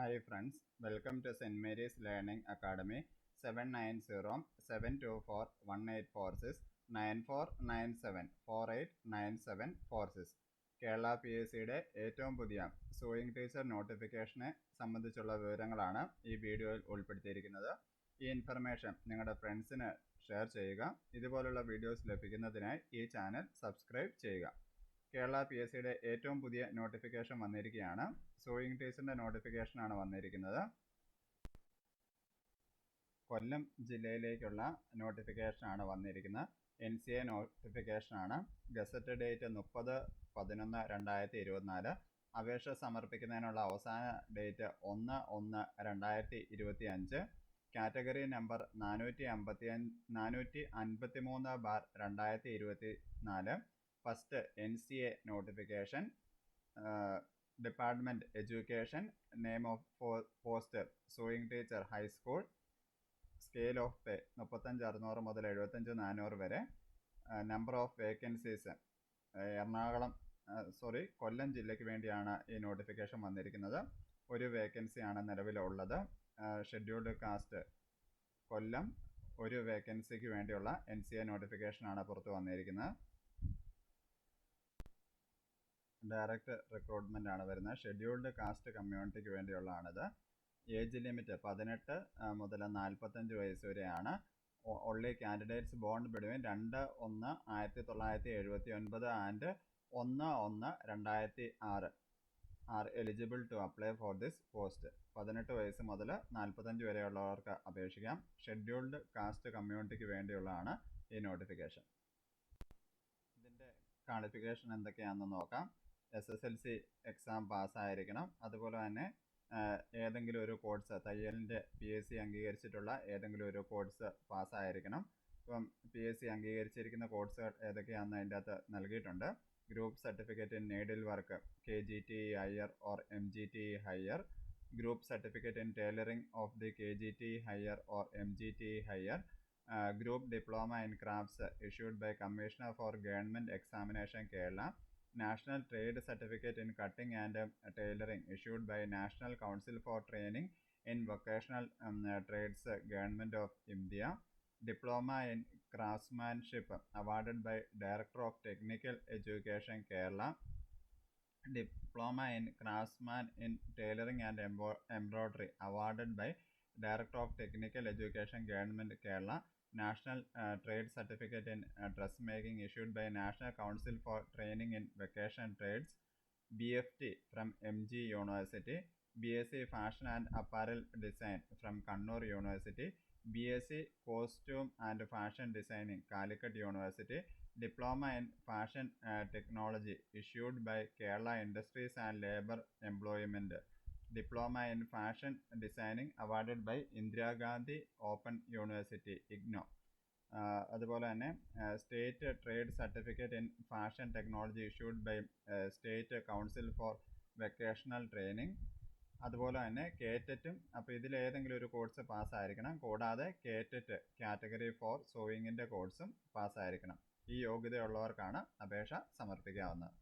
Hi friends, welcome to St. Mary's Learning Academy. 790-724-1846 9497 489746 Kerala P S സിയുടെ ഏറ്റവും പുതിയ sewing teacher നോട്ടിഫിക്കേഷനെ സംബന്ധിച്ചുള്ള വിവരങ്ങളാണ് ഈ വീഡിയോയിൽ ഉൾപ്പെടുത്തിയിരിക്കുന്നത്. ഈ ഇൻഫർമേഷൻ നിങ്ങളുടെ ഫ്രണ്ട്സിന് ഷെയർ ചെയ്യുക. ഇതുപോലുള്ള വീഡിയോസ് ലഭിക്കുന്നതിനായി ഈ ചാനൽ സബ്സ്ക്രൈബ് ചെയ്യുക. കേരള പി എസ് സിയുടെ ഏറ്റവും പുതിയ നോട്ടിഫിക്കേഷൻ വന്നിരിക്കുകയാണ്. സൂയിങ് ടീച്ചറിന്റെ നോട്ടിഫിക്കേഷനാണ് വന്നിരിക്കുന്നത്. കൊല്ലം ജില്ലയിലേക്കുള്ള നോട്ടിഫിക്കേഷനാണ് വന്നിരിക്കുന്നത്. എൻ സി എ നോട്ടിഫിക്കേഷനാണ് ഗസറ്റ് ഡേറ്റ് മുപ്പത് പതിനൊന്ന് രണ്ടായിരത്തി ഇരുപത്തിനാല് അപേക്ഷ സമർപ്പിക്കുന്നതിനുള്ള അവസാന ഡേറ്റ് ഒന്ന് ഒന്ന് രണ്ടായിരത്തി ഇരുപത്തി അഞ്ച് കാറ്റഗറി നമ്പർ നാനൂറ്റി അമ്പത്തി നാനൂറ്റി അൻപത്തി മൂന്ന് ബാർ രണ്ടായിരത്തി ഇരുപത്തി നാല് first N C A notification department education name of poster sewing teacher high school scale of pay മുപ്പത്തഞ്ച് അറുന്നൂറ് മുതൽ എഴുപത്തഞ്ച് നാനൂറ് വരെ number of vacancies Ernakulam sorry Kollam ജില്ലയ്ക്ക് വേണ്ടിയാണ് ഈ നോട്ടിഫിക്കേഷൻ വന്നിരിക്കുന്നത്. ഒരു വേക്കൻസിയാണ് നിലവിലുള്ളത്. ഷെഡ്യൂൾഡ് കാസ്റ്റ് കൊല്ലം ഒരു വേക്കൻസിക്ക് വേണ്ടിയുള്ള എൻ സി എ നോട്ടിഫിക്കേഷനാണ് പുറത്ത് വന്നിരിക്കുന്നത്. ഡയറക്റ്റ് റിക്രൂട്ട്മെന്റ് ആണ് വരുന്നത്. ഷെഡ്യൂൾഡ് കാസ്റ്റ് കമ്മ്യൂണിറ്റിക്ക് വേണ്ടിയുള്ളതാണിത്. ഏജ് ലിമിറ്റ് പതിനെട്ട് മുതൽ നാൽപ്പത്തഞ്ച് വയസ്സ് വരെയാണ്. ഒള്ളി കാൻഡിഡേറ്റ്സ് ബോണ്ട് ബിഡ്വീൻ രണ്ട് ഒന്ന് ആയിരത്തി തൊള്ളായിരത്തി എഴുപത്തി ഒൻപത് ആൻഡ് ഒന്ന് ഒന്ന് രണ്ടായിരത്തി ആറ് are eligible to apply for this post പതിനെട്ട് വയസ്സ് മുതൽ നാൽപ്പത്തഞ്ച് വരെയുള്ളവർക്ക് അപേക്ഷിക്കാം. ഷെഡ്യൂൾഡ് കാസ്റ്റ് കമ്മ്യൂണിറ്റിക്ക് വേണ്ടിയുള്ളതാണ് ഈ നോട്ടിഫിക്കേഷൻ. ഇതിന്റെ ക്വാളിഫിക്കേഷൻ എന്തൊക്കെയാണെന്ന് നോക്കാം. S S L C exam പാസ്സായിരിക്കണം അതുപോലെ തന്നെ ഏതെങ്കിലും ഒരു കോഴ്സ് തയ്യലിന്റെ പി എസ് സി അംഗീകരിച്ചിട്ടുള്ള ഏതെങ്കിലും ഒരു കോഴ്സ് പാസ്സായിരിക്കണം ഇപ്പം പി എസ് സി അംഗീകരിച്ചിരിക്കുന്ന കോഴ്സുകൾ ഏതൊക്കെയാണെന്ന് അതിന്റെ അകത്ത് നൽകിയിട്ടുണ്ട്. Group certificate in needle work K G T higher or M G T higher group certificate in tailoring of the K G T higher or M G T higher group diploma in crafts issued by commissioner for government examination Kerala National Trade Certificate in Cutting and uh, Tailoring issued by National Council for Training in Vocational um, uh, Trades uh, Government of India. Diploma in Craftsmanship awarded by Director of Technical Education Kerala. Diploma in Craftsman in Tailoring and Embroidery awarded by Director of Technical Education Government Kerala. National uh, Trade Certificate in uh, Dressmaking issued by National Council for Training in Vacation Trades, BFT from MG University, BSc Fashion and Apparel Design from Kannur University, BSc Costume and Fashion Designing, Calicut University, Diploma in Fashion uh, Technology issued by Kerala Industries and Labour Employment. Diploma in fashion designing awarded by Indira Gandhi open university IGNOU. അതുപോലെ തന്നെ state trade certificate in fashion technology issued by state council for vocational training. അതുപോലെ തന്നെ കേറ്ററ്റും അപ്പോൾ ഇതിലേതെങ്കിലും ഒരു course പാസ്സായിരിക്കണം. കൂടാതെ KTET category four സോയിങ്ങിന്റെ കോഴ്സും പാസ്സായിരിക്കണം. ഈ യോഗ്യതയുള്ളവർക്കാണ് അപേക്ഷ സമർപ്പിക്കാവുന്നത്.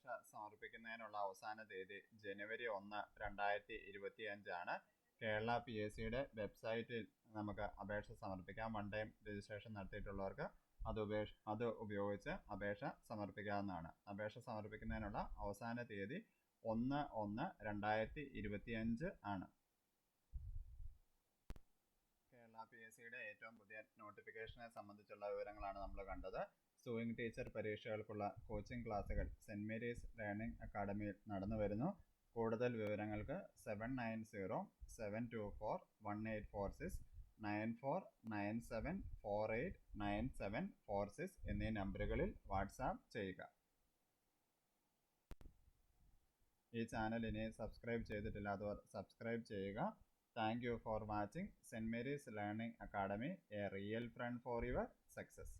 അപേക്ഷ സമർപ്പിക്കുന്നതിനുള്ള അവസാന തീയതി ജനുവരി ഒന്ന് രണ്ടായിരത്തി ഇരുപത്തി അഞ്ചാണ് കേരള പി എസ് സിയുടെ വെബ്സൈറ്റിൽ നമുക്ക് അപേക്ഷ സമർപ്പിക്കാം. വൺ ടൈം രജിസ്ട്രേഷൻ നടത്തിയിട്ടുള്ളവർക്ക് അത് ഉപേക്ഷ അത് ഉപയോഗിച്ച് അപേക്ഷ സമർപ്പിക്കാവുന്നതാണ്. അപേക്ഷ സമർപ്പിക്കുന്നതിനുള്ള അവസാന തീയതി ഒന്ന് ഒന്ന് രണ്ടായിരത്തി ഇരുപത്തിയഞ്ച് ആണ്. കേരള പി എസ് സിയുടെ ഏറ്റവും പുതിയ നോട്ടിഫിക്കേഷനെ സംബന്ധിച്ചുള്ള വിവരങ്ങളാണ് നമ്മൾ കണ്ടത്. സൂയിങ് ടീച്ചർ പരീക്ഷകൾക്കുള്ള കോച്ചിംഗ് ക്ലാസുകൾ സെന്റ് മേരീസ് ലേണിംഗ് അക്കാഡമിയിൽ നടന്നു വരുന്നു. കൂടുതൽ വിവരങ്ങൾക്ക് seven nine zero seven two four one eight four six nine four nine seven four eight nine seven four six എന്നീ നമ്പറുകളിൽ വാട്സാപ്പ് ചെയ്യുക. ഈ ചാനൽ ഇനി സബ്സ്ക്രൈബ് ചെയ്തിട്ടില്ലാത്തവർ സബ്സ്ക്രൈബ് ചെയ്യുക. Thank you for watching saint Mary's learning academy a real friend for your success